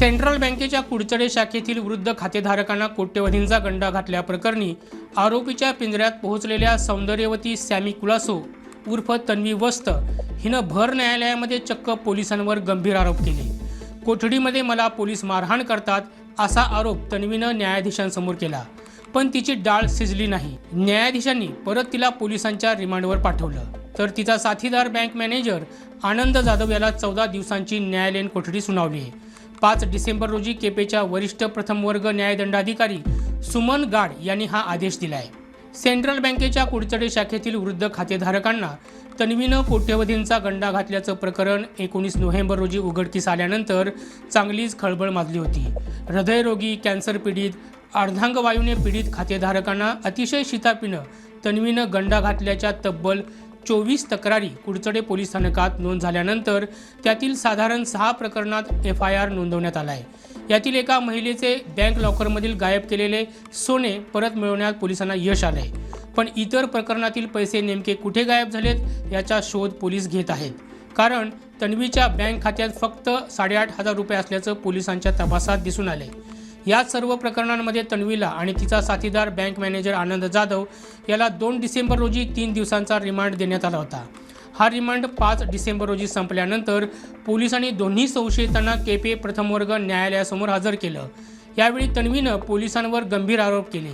Central बँकेच्या कुडचडे शाखेतील वृद्ध खातेधारकांना कोट्यवधींचा गंडा घातल्याप्रकरणी आरोपीच्या पिंजऱ्यात पोहोचलेल्या सौंदर्यवती सॅमी कुलासो उर्फ तन्वी वस्त हिनं भर न्यायालयामध्ये चक्क पोलिसांवर गंभीर आरोप केले. कोठडीमध्ये मला पोलीस मारहाण करतात असा आरोप तन्वीनं न्यायाधीशांसमोर केला. पण तिची डाळ शिजली नाही. न्यायाधीशांनी परत तिला पोलिसांच्या रिमांडवर पाठवलं. तर तिचा साथीदार बँक मॅनेजर आनंद जाधव याला चौदा दिवसांची न्यायालयीन कोठडी सुनावली आहे. पाच डिसेंबर रोजी केपेच्या वरिष्ठ प्रथम वर्ग न्यायदंडाधिकारी सुमन गाड यांनी हा आदेश दिला आहे सेंट्रल बँकेच्या कुडचडे शाखेतील वृद्ध खातेधारकांना तन्वीनं कोट्यवधींचा गंडा घातल्याचं प्रकरण एकोणीस नोव्हेंबर रोजी उघडकीस आल्यानंतर चांगलीच खळबळ माजली होती. हृदयरोगी कॅन्सर पीडित अर्धांगवायूने पीडित खातेधारकांना अतिशय शितापीनं तन्वीनं गंडा घातल्याच्या तब्बल चोवीस तक्रारी कुडचडे पोलीस स्थानकात नोंद झाल्यानंतर त्यातील साधारण सहा प्रकरणात एफ आय आर नोंदवण्यात आला आहे यातील एका महिलेचे बँक लॉकरमधील गायब केलेले सोने परत मिळवण्यात पोलिसांना यश आलं आहे पण इतर प्रकरणातील पैसे नेमके कुठे गायब झालेत याचा शोध पोलीस घेत आहेत. कारण तन्वीच्या बँक खात्यात फक्त साडेआठ हजार रुपये असल्याचं पोलिसांच्या तपासात दिसून आले या सर्व प्रकरणांमध्ये तन्वीला आणि तिचा साथीदार बँक मॅनेजर आनंद जाधव याला दोन डिसेंबर रोजी तीन दिवसांचा रिमांड देण्यात आला होता. हा रिमांड पाच डिसेंबर रोजी संपल्यानंतर पोलिसांनी दोन्ही संशयितांना केपे प्रथम वर्ग न्यायालयासमोर हजर केलं. यावेळी तन्वीनं पोलिसांवर गंभीर आरोप केले.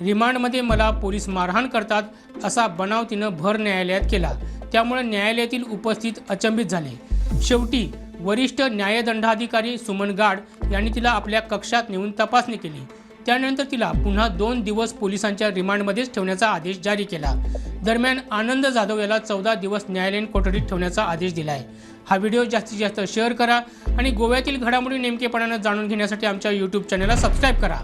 रिमांडमध्ये मला पोलीस मारहाण करतात असा बनाव तिनं भर न्यायालयात केला. त्यामुळे न्यायालयातील उपस्थित अचंबित झाले. शेवटी वरिष्ठ न्यायदंडाधिकारी सुमन गाड यांनी तिला आपल्या कक्षात नेऊन तपासणी केली. त्यानंतर तिला पुन्हा दोन दिवस पोलिसांच्या रिमांडमध्येच ठेवण्याचा आदेश जारी केला. दरम्यान आनंद जाधव याला चौदा दिवस न्यायालयीन कोठडीत ठेवण्याचा आदेश दिला आहे हा व्हिडिओ जास्तीत जास्त शेअर करा आणि गोव्यातील घडामोडी नेमकेपणानं जाणून घेण्यासाठी आमच्या यूट्यूब चॅनलला सबस्क्राईब करा.